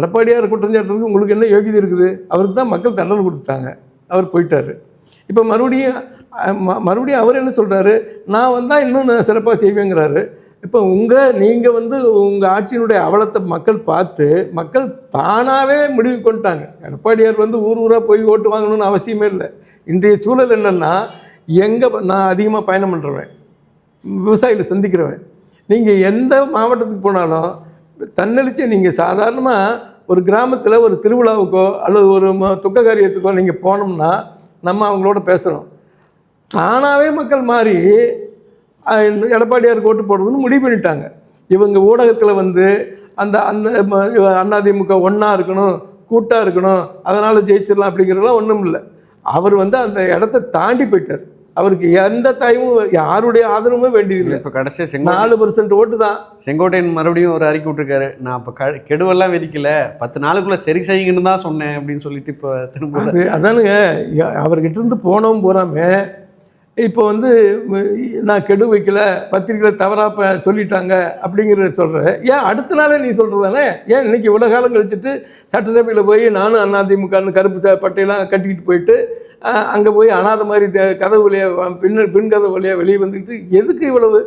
எடப்பாடியார் குற்றம் சாட்டுறதுக்கு உங்களுக்கு என்ன யோகியதை இருக்குது? அவருக்கு தான் மக்கள் தண்டனை கொடுத்துட்டாங்க. அவர் போயிட்டார். இப்போ மறுபடியும் ம- மறுபடியும் அவர் என்ன சொல்கிறாரு நான் வந்தால் இன்னும் நான் சிறப்பாக செய்வேங்கிறாரு. இப்போ உங்கள் நீங்கள் வந்து உங்கள் ஆட்சியினுடைய அவலத்தை மக்கள் பார்த்து மக்கள் தானாகவே முடிவு கொண்டாங்க எடப்பாடியார் வந்து ஊர் ஊராக போய் ஓட்டு வாங்கணும்னு அவசியமே இல்லை. இன்றைய சூழல் என்னென்னா எங்கே நான் அதிகமாக பயணம் பண்ணுறவன் விவசாயிகளை சந்திக்கிறவன். நீங்கள் எந்த மாவட்டத்துக்கு போனாலும் தன்னெழுச்சி நீங்கள் சாதாரணமாக ஒரு கிராமத்தில் ஒரு திருவிழாவுக்கோ அல்லது ஒரு ம- துக்க காரியத்துக்கோ நீங்கள் போனோம்னா நம்ம அவங்களோட பேசுகிறோம் தானாகவே மக்கள் மாறி இந்த எடப்பாடியாருக்கு ஓட்டு போடுறதுன்னு முடிவு பண்ணிட்டாங்க. இவங்க ஊடகத்தில் வந்து அந்த அந்த ம- அதிமுக ஒன்றா இருக்கணும் கூட்டாக இருக்கணும் அதனால் ஜெயிச்சிடலாம் அப்படிங்கிறதெல்லாம் ஒன்றும் இல்லை அவர் வந்து அந்த இடத்த தாண்டி போயிட்டார். அவருக்கு எந்த தாயமும் யாருடைய ஆதரவுமே வேண்டியதில்லை. இப்போ கடைசியாக செங்கோ நாலு பர்சன்ட் ஓட்டு தான். செங்கோட்டையன் மறுபடியும் ஒரு அறிக்கை விட்டுருக்காரு. நான் இப்போ க கெடுவெல்லாம் விதிக்கல பத்து நாளுக்குள்ள சரி செய்யுங்கன்னு தான் சொன்னேன் அப்படின்னு சொல்லிட்டு இப்போ திரும்ப அது அதானுங்க. அவர்கிட்ட இருந்து போனவும் போறாம. இப்போ வந்து நான் கெடு வைக்கல. பத்திரிக்கையில் தவறாக சொல்லிட்டாங்க அப்படிங்கிறத சொல்கிற ஏன் அடுத்த நாளே நீ சொல்கிறதானே ஏன் இன்னைக்கு இவ்வளோ காலம் கழிச்சிட்டு சட்டசபையில் போய் நானும் அதிமுகன்னு கருப்பு ச- பட்டையெல்லாம் கட்டிக்கிட்டு போயிட்டு அங்கே போய் அனாதை மாதிரி த- கதவு வழியாக பின்ன பின் கதவு வழியாக வெளியே வந்துக்கிட்டு எதுக்கு இவ்வளவு?